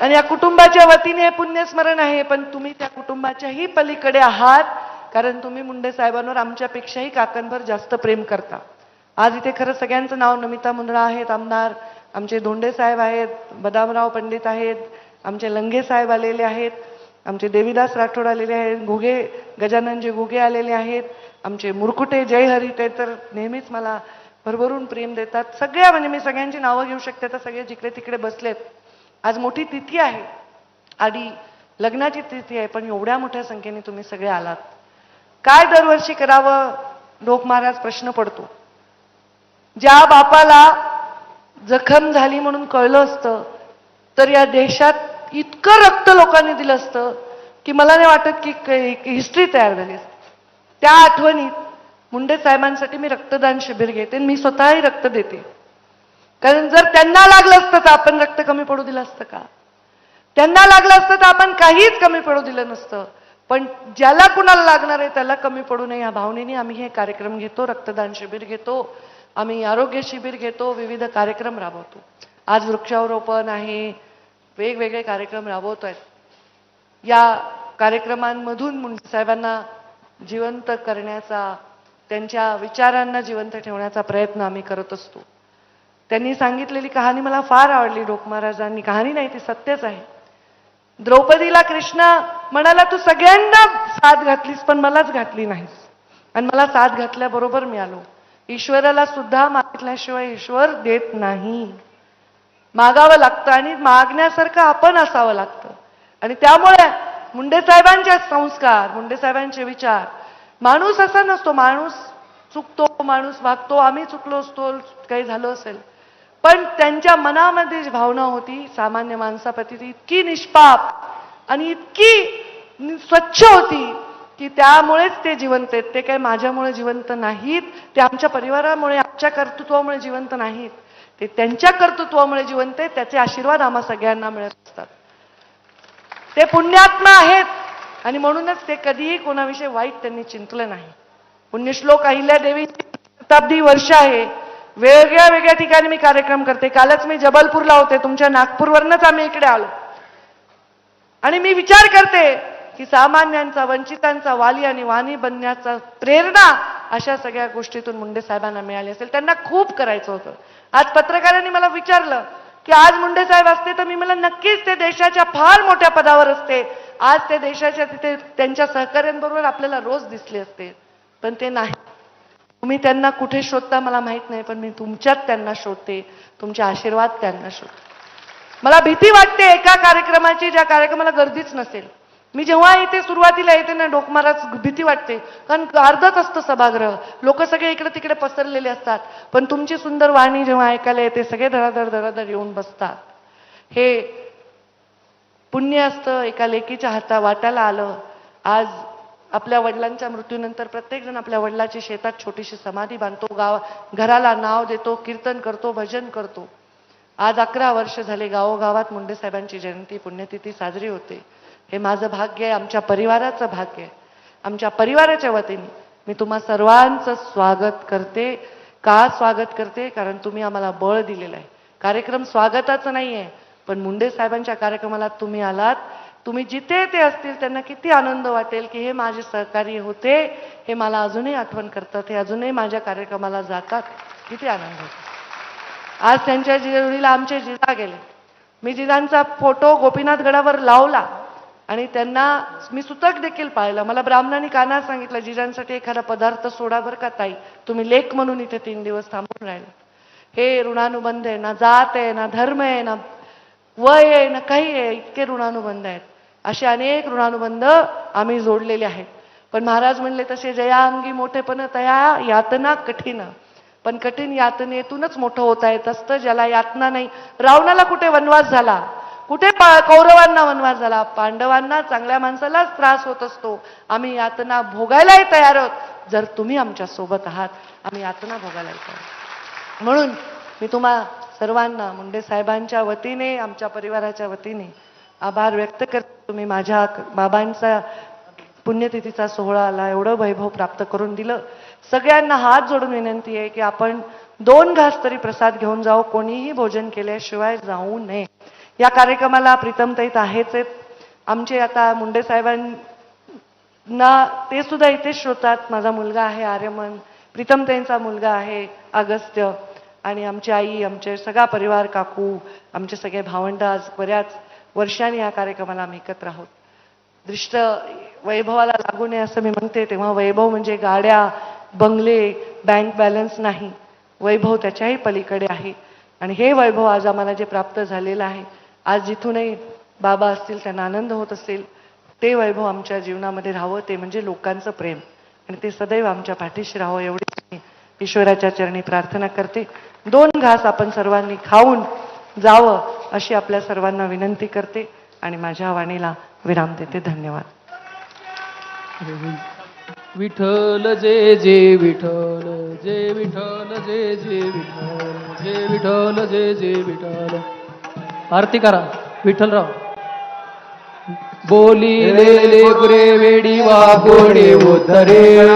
आणि या कुटुंबाच्या वतीने हे पुण्यस्मरण आहे पण तुम्ही त्या कुटुंबाच्याही पलीकडे आहात कारण तुम्ही मुंडे साहेबांवर आमच्यापेक्षाही काकांवर जास्त प्रेम करता. आज इथे खरं सगळ्यांचं नाव नमिता मुंदडा आहेत आमदार आमचे धोंडे साहेब आहेत बदामराव पंडित आहेत आमचे लंगे साहेब आलेले आहेत आमचे देवीदास राठोड आलेले आहेत घुगे गजाननजी घुगे आलेले आहेत आमचे मुरकुटे जयहरी ते तर नेहमीच मला भरभरून प्रेम देतात. सगळ्या म्हणजे मी सगळ्यांची नावं घेऊ शकते तर सगळे जिकडे तिकडे बसलेत. आज मोठी तिथी आहे. आणि लग्नाची तिथी आहे पण एवढ्या मोठ्या संख्येने तुम्ही सगळे आलात. काय दरवर्षी करावं? लोक महाराज प्रश्न पडतो. ज्या बापाला जखम झाली म्हणून कळलं असतं तर या देशात इतकं रक्त लोकांनी दिलं असतं की मला नाही वाटत की हिस्ट्री तयार झाली असते. त्या आठवणीत मुंडे साहेबांसाठी मी रक्तदान शिबिर घेते आणि मी स्वतःही रक्त देते. कारण जर त्यांना लागलं असतं तर आपण रक्त कमी पडू दिलं असतं का? त्यांना लागलं असतं तर आपण काहीच कमी पडू दिलं नसतं. पण ज्याला कुणाला लागणार आहे त्याला कमी पडू नये. या भावनेने आम्ही हे कार्यक्रम घेतो रक्तदान शिबिर घेतो आम्ही आरोग्य शिबिर घेतो विविध कार्यक्रम राबवतो. आज वृक्षारोपण आहे. वेगवेगळे कार्यक्रम राबवतो आहेत या कार्यक्रमांमधून मुंडे जिवंत करण्याचा त्यांच्या विचारांना जिवंत ठेवण्याचा प्रयत्न आम्ही करत असतो. त्यांनी सांगितलेली कहाणी मला फार आवडली डोक महाराजांनी. कहाणी नाही ती सत्यच आहे. द्रौपदीला कृष्ण म्हणाला तू सगळ्यांना साथ घातलीस पण मलाच घातली नाहीस. आणि मला साथ घातल्याबरोबर मी आलो ईश्वराला सुद्धा मागितल्याशिवाय ईश्वर देत नाही. मागावं लागतं आणि मागण्यासारखं आपण असावं लागतं. आणि त्यामुळे मुंडे साहेबांचे संस्कार मुंडे साहेबांचे विचार. माणूस असा नसतो माणूस चुकतो माणूस वागतो आम्ही चुकलो असतो काही झालं असेल. पण त्यांच्या मनामध्ये जी भावना होती सामान्य माणसाप्रती ती इतकी निष्पाप आणि इतकी स्वच्छ होती की त्यामुळेच ते जिवंत आहेत. ते काही माझ्यामुळे जिवंत नाहीत. ते आमच्या परिवारामुळे आमच्या कर्तृत्वामुळे जिवंत नाहीत. ते त्यांच्या कर्तृत्वामुळे जिवंत आहेत. त्याचे आशीर्वाद आम्हा सगळ्यांना मिळत असतात. ते पुण्यात्मा आहेत. आणि म्हणूनच ते कधीही कोणाविषयी वाईट त्यांनी चिंतलं नाही. पुण्यश्लोक अहिल्या देवी शताब्दी वर्ष आहे. वेगळ्या वेगळ्या ठिकाणी मी कार्यक्रम करते. कालच मी जबलपूरला होते. तुमच्या नागपूरवरनच आम्ही इकडे आलो. आणि मी विचार करते की सामान्यांचा वंचितांचा वाली आणि वाणी बनण्याचा प्रेरणा अशा सगळ्या गोष्टीतून मुंडे साहेबांना मिळाली असेल. त्यांना खूप करायचं होतं. आज पत्रकारांनी मला विचारलं की आज मुंडे साहेब असते तर मी मला नक्कीच ते देशाच्या फार मोठ्या पदावर असते. आज ते देशाच्या तिथे त्यांच्या सहकार्यांबरोबर आपल्याला रोज दिसले असते. पण ते नाही. तुम्ही त्यांना कुठे शोधता मला माहीत नाही पण मी तुमच्यात त्यांना शोधते तुमचे आशीर्वाद त्यांना शोधते. मला भीती वाटते एका कार्यक्रमाची ज्या कार्यक्रमाला गर्दीच नसेल. मी जेव्हा इथे सुरुवातीला येते ना डोकमाराच भीती वाटते. कारण अर्धच असतं सभागृह. लोक सगळे इकडे तिकडे पसरलेले असतात. पण तुमची सुंदर वाणी जेव्हा ऐकायला येते सगळे धडाधड धडाधड येऊन बसतात. हे पुण्य असतं एका लेकीच्या हाता वाटायला आलं. आज आपल्या वडिलांच्या मृत्यूनंतर प्रत्येकजण आपल्या वडिलाची शेतात छोटीशी समाधी बांधतो गाव घराला नाव देतो कीर्तन करतो भजन करतो. आज अकरा वर्ष झाले गावोगावात मुंडे साहेबांची जयंती पुण्यतिथी साजरी होते. हे माझं भाग्य आहे आमच्या परिवाराचं भाग्य आहे. आमच्या परिवाराच्या वतीने मी तुम्हा सर्वांचं स्वागत करते. का स्वागत करते? कारण तुम्ही आम्हाला बळ दिलेलं आहे. कार्यक्रम स्वागताचं नाही आहे पण मुंडे साहेबांच्या कार्यक्रमाला तुम्ही आलात. तुम्ही जिथे ते असतील त्यांना किती आनंद वाटेल की हे माझे सहकारी होते हे मला अजूनही आठवण करतात हे अजूनही माझ्या कार्यक्रमाला जातात. किती आनंद होतो. आज त्यांच्या जोडीला आमचे जिजा गेले. मी जिजांचा फोटो गोपीनाथ गडावर लावला आणि त्यांना मी सुतक देखील पाहिलं. मला ब्राह्मणांनी काना सांगितलं जिजांसाठी एखादा पदार्थ सोडा बरं का ताई. तुम्ही लेख म्हणून इथे तीन दिवस थांबून राहिले. हे ऋणानुबंध आहे ना जात आहे ना धर्म आहे ना वय आहे ना काही आहे इतके ऋणानुबंध आहेत. असे अनेक ऋणानुबंध आम्ही जोडलेले आहेत. पण महाराज म्हणले तसे जयाअंगी मोठेपण तया यातना कठीण. पण कठीण यातनेतूनच मोठं होता येत असतं ज्याला यातना नाही. रावणाला कुठे वनवास झाला? कुठे पा- कौरवांना वनवास झाला? पांडवांना चांगल्या माणसालाच त्रास होत असतो. आम्ही यातना भोगायलाही तयार आहोत. जर तुम्ही आमच्यासोबत आहात आम्ही यातना भोगायलाही तयार म्हणून मी तुम्हा सर्वांना मुंडे साहेबांच्या वतीने आमच्या परिवाराच्या वतीने आभार व्यक्त करते. तुम्ही माझ्या बाबांचा पुण्यतिथीचा सोहळा आला एवढं वैभव प्राप्त करून दिलं. सगळ्यांना हात जोडून विनंती आहे की आपण दोन घास तरी प्रसाद घेऊन जाऊ कोणीही भोजन केल्याशिवाय जाऊ नये. या कार्यक्रमाला प्रीतमताईत आहेच आहेत. आमचे आता मुंडे साहेबांना ते सुद्धा इथेच श्रोतात माझा मुलगा आहे आर्यमन प्रीतमताईंचा मुलगा आहे अगस्त्य आणि आमची आई आमचे सगळा परिवार काकू आमचे सगळे भावंड आज बऱ्याच वर्षाने या कार्यक्रमाला आम्ही एकत्र आहोत. दृष्ट वैभवाला लागू नये असं मी म्हणते तेव्हा वैभव म्हणजे गाड्या बंगले बँक बॅलन्स नाही. वैभव त्याच्याही पलीकडे आहे. आणि हे वैभव आज आम्हाला जे प्राप्त झालेलं आहे आज जिथूनही बाबा असतील त्यांना आनंद होत असेल ते वैभव आमच्या जीवनामध्ये राहावं ते म्हणजे लोकांचं प्रेम. आणि ते सदैव आमच्या पाठीशी राहावं एवढीच मी ईश्वराच्या चरणी प्रार्थना करते. दोन घास आपण सर्वांनी खाऊन जावं अशी आपल्या सर्वांना विनंती करते आणि माझ्या वाणीला विराम देते. धन्यवाद. विठ्ठल जे जे विठ्ठल जे विठ्ठल जे जे विठ्ठल जे विठ्ठल जे जे विठ्ठल. आरती करा विठ्ठलराव. बोली ले गुरे वेडी वा कोणी उतरे